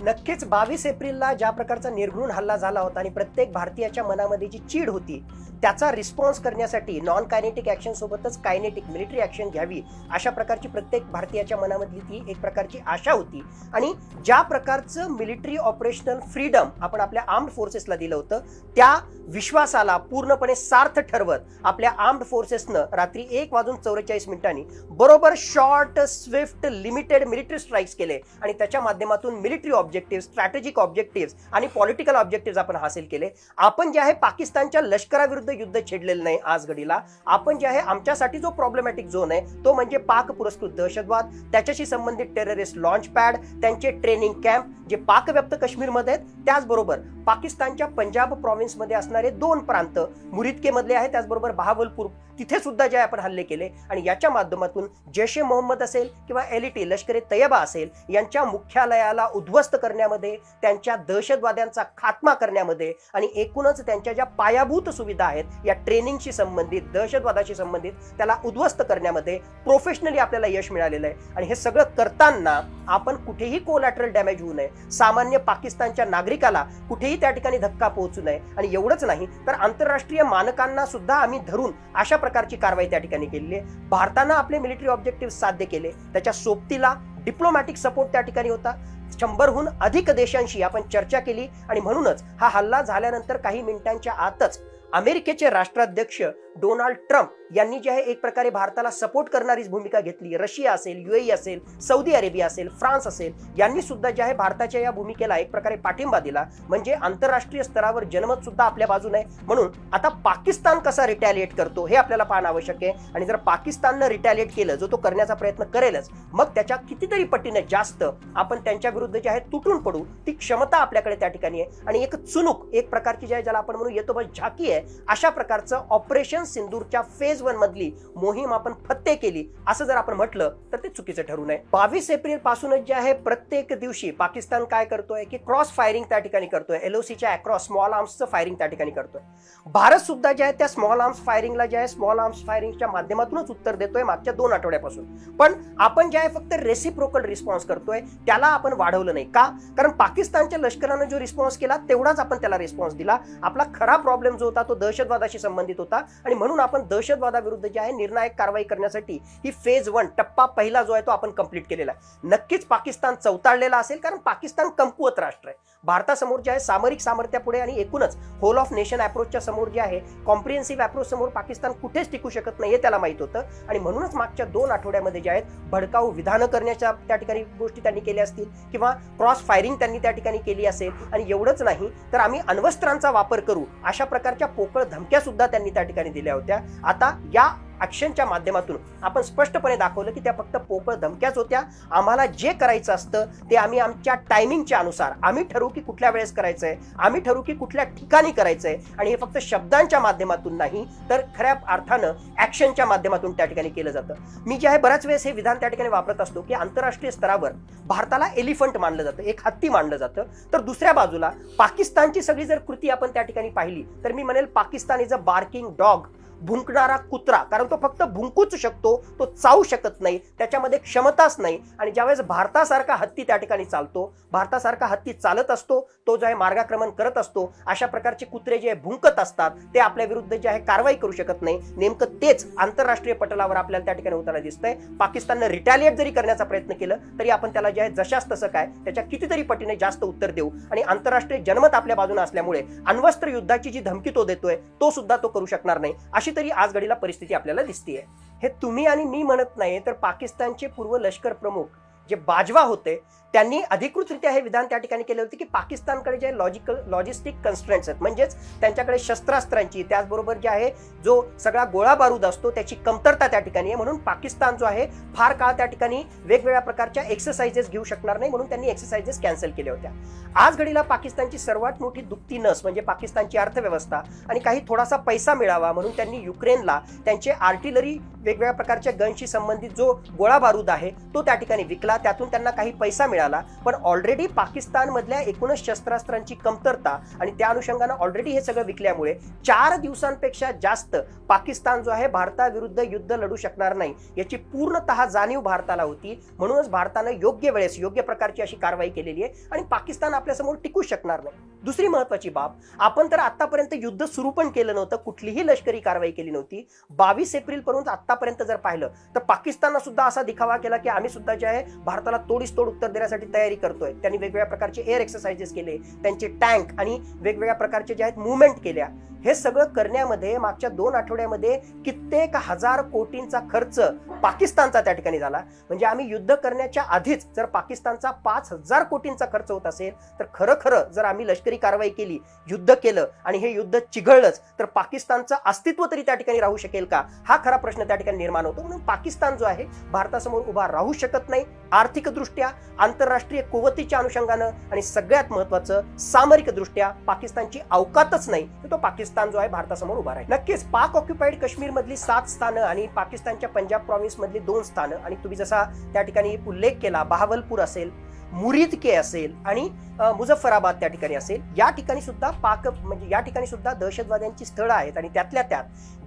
नक्कीच बावीस एप्रिलला ज्या प्रकारचा निर्घृण हल्ला झाला होता आणि प्रत्येक भारतीयाच्या मनामध्ये जी चीड होती त्याचा रिस्पॉन्स करण्यासाठी नॉन कायनेटिक ऍक्शन सोबतच कायनेटिक मिलिटरी ऍक्शन घ्यावी अशा प्रकारची प्रत्येक भारतीयाच्या मनामधली ती एक प्रकारची आशा होती. आणि ज्या प्रकारचं मिलिटरी ऑपरेशनल फ्रीडम आपण आपल्या आर्म्ड फोर्सेसला दिलं होतं त्या विश्वासाला पूर्णपणे सार्थ ठरवत आपल्या आर्म्ड फोर्सेसनं रात्री एक वाजून चौवेचाळीस मिनिटांनी बरोबर short swift limited military strikes केले आणि त्याच्या माध्यमातून मिलिटरी ऑब्जेक्टिव्ह स्ट्रॅटेजिक ऑब्जेक्टिव्ह आणि पॉलिटिकल ऑब्जेक्टिव्ह आपण हासिल केले. आपण जे आहे पाकिस्तानच्या लष्कराविरुद्ध युद्ध छेडलेलं नाही आज घडीला. आपण जे आहे आमच्यासाठी जो प्रॉब्लेमॅटिक झोन आहे तो म्हणजे पाक पुरस्कृत दहशतवाद. त्याच्याशी संबंधित टेररिस्ट लॉन्च पॅड त्यांचे ट्रेनिंग कॅम्प जे पाकव्याप्त काश्मीरमध्ये आहेत त्याचबरोबर पाकिस्तानच्या पंजाब प्रॉव्हिन्समध्ये असणारे दोन प्रांत मुरिदके आहेत आहे त्याचबरोबर बहावलपूर तिथे सुद्धा जे आपण हल्ले केले. आणि याच्या माध्यमातून जैश ए मोहम्मद असेल किंवा एल ई टी लष्कर ए असेल यांच्या मुख्यालयाला उद्ध्वस्त करण्यामध्ये त्यांच्या दहशतवाद्यांचा खात्मा करण्यामध्ये आणि एकूणच त्यांच्या ज्या पायाभूत सुविधा आहेत या ट्रेनिंगशी संबंधित दहशतवादाशी संबंधित त्याला उद्ध्वस्त करण्यामध्ये प्रोफेशनली आपल्याला यश मिळालेलं आहे. आणि हे सगळं करताना आपण कुठेही कोलॅटरल डॅमेज होऊ नये. सामान्य पाकिस्तानच्या नागरिकाला कुठेही त्या ठिकाणी धक्का पोहोचू नये. आणि एवढंच नाही तर आंतरराष्ट्रीय मानकांना सुद्धा आम्ही धरून अशा प्रकारची कारवाई त्या ठिकाणी केलेली आहे. भारतानं आपले मिलिटरी ऑब्जेक्टिव्ह साध्य केले. त्याच्या सोबतीला डिप्लोमॅटिक सपोर्ट त्या ठिकाणी होता. शंभरहून अधिक देशांशी आपण चर्चा केली. आणि म्हणूनच हा हल्ला झाल्यानंतर काही मिनिटांच्या आतच अमेरिकेचे राष्ट्राध्यक्ष डोनाल्ड ट्रम्प यांनी जे आहे एक प्रकारे भारताला सपोर्ट करणारीच भूमिका घेतली. रशिया असेल युएई असेल सौदी अरेबिया असेल फ्रान्स असेल यांनी सुद्धा जे आहे भारताच्या या भूमिकेला एक प्रकारे पाठिंबा दिला. म्हणजे आंतरराष्ट्रीय स्तरावर जनमत सुद्धा आपल्या बाजूने आहे. म्हणून आता पाकिस्तान कसा रिटॅलिएट करतो हे आपल्याला पाहणं आवश्यक आहे. आणि जर पाकिस्ताननं रिटॅलिएट केलं जो तो करण्याचा प्रयत्न करेलच मग त्याच्या कितीतरी पटीने जास्त आपण त्यांच्या विरुद्ध जे आहे तुटून पडू ती क्षमता आपल्याकडे त्या ठिकाणी आहे. आणि एक चुनूक एक प्रकारची जी आहे ज्याला आपण म्हणू येतो बस झाकी आहे अशा प्रकारचं ऑपरेशन सिंदूरच्या फेज वन मधली मोहीम आपण फत्ते केली. असं जर आपण म्हटलं तर ते चुकीचं ठरू नये. बावीस एप्रिल पासूनच जे आहे प्रत्येक दिवशी पाकिस्तान काय करतोय की क्रॉस फायरिंग त्या ठिकाणी करतोय. एलओसीच्या अक्रॉस स्मॉल आर्म्सचं फायरिंग त्या ठिकाणी करतोय. भारत सुद्धा जे आहे त्या स्मॉल आर्म्स फायरिंगला जे आहे स्मॉल आर्म्स फायरिंगच्या माध्यमातूनच उत्तर देतोय मागच्या दोन आठवड्यापासून. पण आपण जे आहे फक्त रेसिप्रोकल रिस्पॉन्स करतोय त्याला आपण वाढवलं नाही. का? कारण पाकिस्तानच्या लष्करानं जो रिस्पॉन्स केला तेवढाच आपण त्याला रिस्पॉन्स दिला. आपला खरा प्रॉब्लेम जो होता तो दहशतवादाशी संबंधित होता. आणि म्हणून आपण दहशतवादाविरुद्ध जे आहे निर्णायक कारवाई करण्यासाठी ही फेज वन टप्पा पहिला जो आहे तो आपण कंप्लीट केलेला आहे. नक्कीच पाकिस्तान चौताळलेला असेल कारण पाकिस्तान कमकुवत राष्ट्र आहे. भारतासमोर जे आहे सामरिक सामर्थ्यापुढे आणि एकूणच होल ऑफ नेशन अप्रोचच्या समोर जे आहे कॉम्प्रिहेन्सिव्ह अप्रोच समोर पाकिस्तान कुठेच टिकू शकत नाही हे त्याला माहीत होतं. आणि म्हणूनच मागच्या दोन आठवड्यामध्ये जे आहेत भडकाऊ विधानं करण्याच्या त्या ठिकाणी गोष्टी त्यांनी केल्या असतील किंवा क्रॉस फायरिंग त्यांनी त्या ठिकाणी केली असेल. आणि एवढंच नाही तर आम्ही अण्वस्त्रांचा वापर करू अशा प्रकारच्या पोकळ धमक्या सुद्धा त्यांनी त्या ठिकाणी दिल्या होत्या. आता या ॲक्शनच्या माध्यमातून. आपण स्पष्टपणे दाखवलं की त्या फक्त पोकळ धमक्याच होत्या. आम्हाला जे करायचं असतं ते आम्ही आमच्या टायमिंगच्या अनुसार. आम्ही ठरवू की कुठल्या वेळेस करायचं आहे आम्ही ठरवू की कुठल्या ठिकाणी करायचं आहे आणि हे फक्त शब्दांच्या माध्यमातून नाही तर खऱ्या अर्थानं ॲक्शनच्या माध्यमातून त्या ठिकाणी केलं जातं. मी जे आहे बऱ्याच वेळेस हे विधान त्या ठिकाणी वापरत असतो की आंतरराष्ट्रीय स्तरावर भारताला एलिफंट मानलं जातं एक हत्ती मानलं जातं. तर दुसऱ्या बाजूला पाकिस्तानची सगळी जर कृती आपण त्या ठिकाणी पाहिली तर मी म्हणेल Pakistan is a barking dog भुंकणारा कुत्रा कारण तो फक्त भुंकूच शकतो तो चावू शकत नाही त्याच्यामध्ये क्षमताच नाही. आणि ज्यावेळेस भारतासारखा हत्ती त्या ठिकाणी चालतो भारतासारखा हत्ती चालत असतो तो जो आहे मार्गाक्रमण करत असतो अशा प्रकारचे कुत्रे जे आहे भुंकत असतात ते आपल्या विरुद्ध जे आहे कारवाई करू शकत नाही. नेमकं तेच आंतरराष्ट्रीय पटलावर आपल्याला त्या ठिकाणी होताना दिसतंय. पाकिस्ताननं रिटॅलिएट जरी करण्याचा प्रयत्न केलं तरी आपण त्याला जे आहे जशाच तसं काय त्याच्या कितीतरी पटीने जास्त उत्तर देऊ. आणि आंतरराष्ट्रीय जनमत आपल्या बाजूने असल्यामुळे अण्वस्त्र युद्धाची जी धमकी तो देतोय तो सुद्धा तो करू शकणार नाही. अशी तरी आज घडीला परिस्थिती आपल्याला दिसतीये. हे तुम्ही आणि मी म्हणत नाही तर पाकिस्तानचे पूर्व लष्कर प्रमुख जे बाजवा होते त्यांनी अधिकृतरित्या हे विधान त्या ठिकाणी केले होते की पाकिस्तानकडे जे लॉजिकल लॉजिस्टिक कन्स्ट्रेंट्स आहेत म्हणजेच त्यांच्याकडे शस्त्रास्त्रांची त्याचबरोबर जे आहे जो सगळा गोळा बारूद असतो त्याची कमतरता त्या ठिकाणी आहे. म्हणून पाकिस्तान जो आहे फार काळ त्या ठिकाणी वेगवेगळ्या प्रकारच्या एक्सरसाइजेस घेऊ शकणार नाही म्हणून त्यांनी एक्सरसाइजेस कॅन्सल केल्या होत्या. आज घडीला पाकिस्तानची सर्वात मोठी दुखती नस म्हणजे पाकिस्तानची अर्थव्यवस्था आणि काही थोडासा पैसा मिळावा म्हणून त्यांनी युक्रेनला त्यांचे आर्टिलरी वेगवेगळ्या प्रकारच्या गनशी संबंधित जो गोळा बारूद आहे तो त्या ठिकाणी विकला त्यातून त्यांना काही पैसा मिळाला पण ऑलरेडी पाकिस्तानमधल्या एकूणच शस्त्रास्त्रांची कमतरता आणि त्या अनुषंगानं ऑलरेडी हे सगळं विकल्यामुळे चार दिवसांपेक्षा जास्त पाकिस्तान जो आहे भारताविरुद्ध युद्ध लढू शकणार नाही याची पूर्णतः जाणीव भारताला होती. म्हणूनच भारतानं योग्य वेळेस योग्य प्रकारची अशी कारवाई केलेली आहे आणि पाकिस्तान आपल्यासमोर टिकू शकणार नाही. दुसरी महत्वाची बाब आपण तर आतापर्यंत युद्ध सुरू पण केलं नव्हतं कुठलीही लष्करी कारवाई केली नव्हती. बावीस एप्रिल पर्यंत आतापर्यंत जर पाहिलं तर पाकिस्ताननं सुद्धा असा दिखावा केला की आम्ही सुद्धा जे आहे भारताला तोडीस तोड उत्तर देण्यासाठी तयारी करतोय. त्यांनी वेगवेगळ्या प्रकारचे एअर एक्सरसाइजेस केले त्यांचे टँक आणि वेगवेगळ्या प्रकारचे जे आहेत मुवमेंट केल्या. हे सगळं करण्यामध्ये मागच्या दोन आठवड्यामध्ये कित्येक हजार कोटींचा खर्च पाकिस्तानचा त्या ठिकाणी झाला. म्हणजे आम्ही युद्ध करण्याच्या आधीच जर पाकिस्तानचा पाच हजार कोटींचा खर्च होत असेल तर खरं खरं जर आम्ही लष्करी कारवाई केली युद्ध केलं आणि हे युद्ध चिघळलंच तर पाकिस्तानचं अस्तित्व तरी त्या ठिकाणी राहू शकेल का? हा खरा प्रश्न त्या ठिकाणी निर्माण होतो. म्हणून पाकिस्तान जो आहे भारतासमोर उभा राहू शकत नाही. आर्थिकदृष्ट्या आंतरराष्ट्रीय कुवतीच्या अनुषंगानं आणि सगळ्यात महत्वाचं सामरिक दृष्ट्या पाकिस्तानची अवकातच नाही तर तो पाकिस्तान जो आहे भारतासमोर उभा राहील. नक्कीच पाक ऑक्युपाईड काश्मीर मधली सात स्थानं आणि पाकिस्तानच्या पंजाब प्रॉव्हिन्स मधली दोन स्थानं. आणि तुम्ही जसा त्या ठिकाणी उल्लेख केला बहावलपूर असेल मुरिदके असेल आणि मुझफ्फराबाद त्या ठिकाणी असेल. या ठिकाणी सुद्धा पाक म्हणजे या ठिकाणी सुद्धा दहशतवाद्यांची स्थळं आहेत आणि त्यातल्या त्यात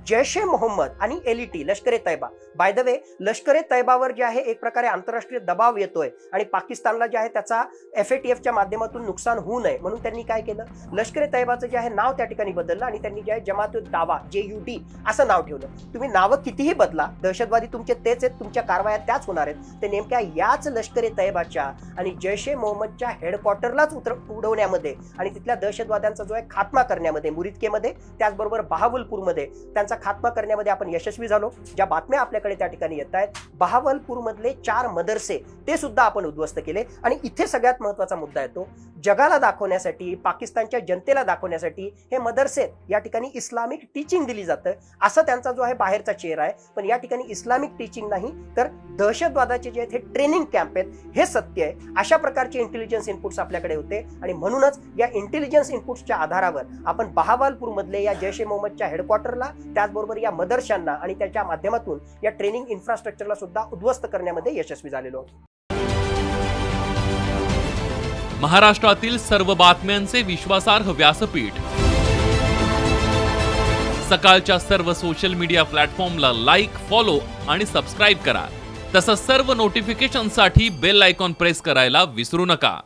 जैश ए मोहम्मद आणि एलईटी लष्कर ए तैबा बाय द वे लष्कर ए तैबावर जे आहे एक प्रकारे आंतरराष्ट्रीय दबाव येतोय आणि पाकिस्तानला जे आहे त्याचा एफ ए टी च्या माध्यमातून नुकसान होऊ नये. म्हणून त्यांनी काय केलं? लष्कर ए तैबाचं जे आहे नाव त्या ठिकाणी बदललं आणि त्यांनी जे आहे जमात उद दावा जे यू डी असं नाव ठेवलं. तुम्ही नावं कितीही बदला दहशतवादी तुमचे तेच आहेत तुमच्या कारवाया त्याच होणार आहेत. ते नेमक्या याच लष्कर ए तैबाच्या आणि जैश ए मोहम्मदच्या हेडक्वार्टरलाच उतर उडवण्यामध्ये आणि तिथल्या दहशतवाद्यांचा जो आहे खात्मा करण्यामध्ये मुरिदकेमध्ये त्याचबरोबर बहावलपूरमध्ये त्यांचा खात्मा करण्यामध्ये आपण यशस्वी झालो. ज्या बातम्या आपल्याकडे त्या ठिकाणी येत आहेत बहावलपूरमधले चार मदरसे ते सुद्धा आपण उद्ध्वस्त केले. आणि इथे सगळ्यात महत्त्वाचा मुद्दा येतो जगाला दाखवण्यासाठी पाकिस्तानच्या जनतेला दाखवण्यासाठी हे मदरसे या ठिकाणी इस्लामिक टीचिंग दिली जातं. असं त्यांचा जो आहे बाहेरचा चेहरा आहे. पण या ठिकाणी इस्लामिक टीचिंग नाही तर दहशतवादाचे जे आहेत हे ट्रेनिंग कॅम्प आहेत हे सत्य आहे. अशा प्रकारचे इंटेलिजन्स इनपुट्स आपल्याकडे होते. आणि म्हणूनच या इंटेलिजन्स इनपुट्सच्या आधारावर आपण बहावालपूरमधले या जैश ए मोहम्मदच्या हेडक्वार्टरला त्याचबरोबर या मदरशांना आणि त्याच्या माध्यमातून या ट्रेनिंग इन्फ्रास्ट्रक्चरला सुद्धा उद्ध्वस्त करण्यामध्ये यशस्वी झालेलो आहोत. महाराष्ट्रातील सर्व बातम्यांचे विश्वासार्ह व्यासपीठ. सकाळच्या सर्व सोशल मीडिया प्लॅटफॉर्मला लाईक फॉलो आणि सबस्क्राईब करा. तसंच सर्व नोटिफिकेशनसाठी बेल आयकॉन प्रेस करायला विसरू नका.